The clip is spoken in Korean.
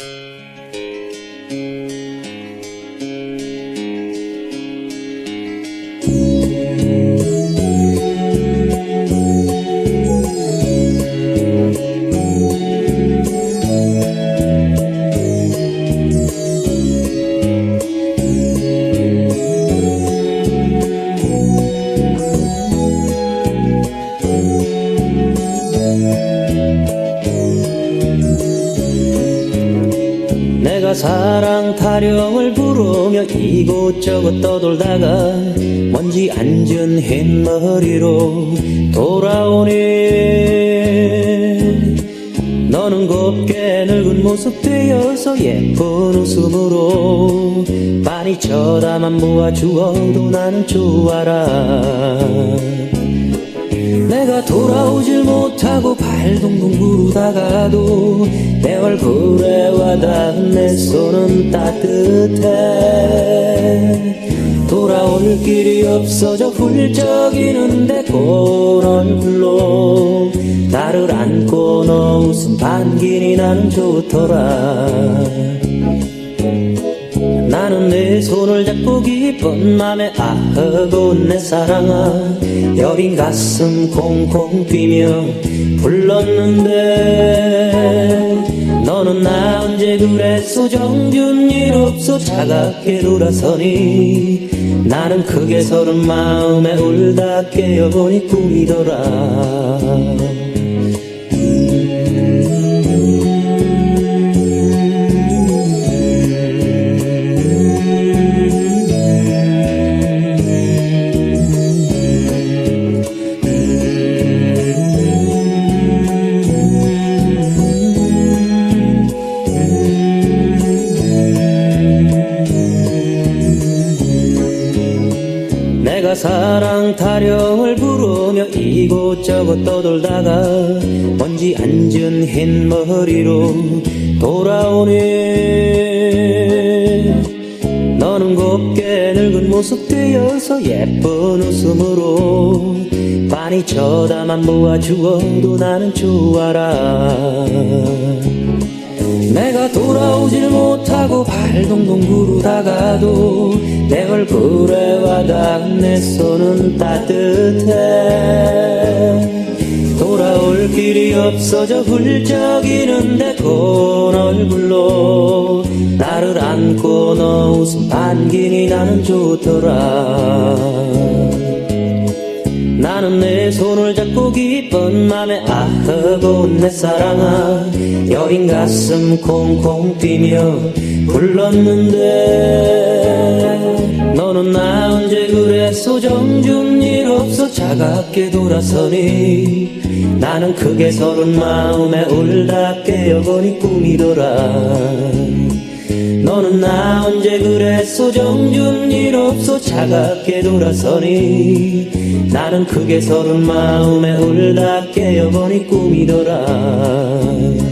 내 사랑 타령을 부르며 이곳저곳 떠돌다가 먼지 앉은 흰머리로 돌아오니 너는 곱게 늙은 모습 되어서 예쁜 웃음으로 많이 쳐다만 보아주어도 나는 좋아라. 내가 돌아오질 못하고 발동동 구르다가도 내 얼굴에 와닿은 내 손은 따뜻해. 돌아올 길이 없어져 훌쩍이는데 그 얼굴로 나를 안고 너 웃음 반기니 나는 좋더라 내 손을 잡고 기쁜 맘에 아하고 내 사랑아 여린 가슴 콩콩 뛰며 불렀는데 너는 나 언제 그랬어 정준 일 없어 차갑게 돌아서니 나는 크게 서른 마음에 울다 깨어보니 꿈이더라 내가 사랑 타령을 부르며 이곳저곳 떠돌다가 먼지 앉은 흰 머리로 돌아오니 너는 곱게 늙은 모습 되어서 예쁜 웃음으로 많이 쳐다만 보아주어도 나는 좋아라 내가 돌아오질 못하고 발동동 구르다가도 내 얼굴에 와닿은 내 손은 따뜻해. 돌아올 길이 없어져 훌쩍이는데 그 얼굴로 나를 안고 너 웃음 반기니 나는 좋더라 나는 내 손을 잡고 기쁜 맘에 아하고 내 사랑아 여린 가슴 콩콩 뛰며 불렀는데 너는 나 언제 그랬어 정준 일 없어 차갑게 돌아서니 나는 크게 서른 마음에 울다 깨어보니 꿈이더라 너는 나 언제 그랬어 정준 일 없어 차갑게 돌아서니. 나는 크게 서른 마음에 울다 깨어보니 꿈이더라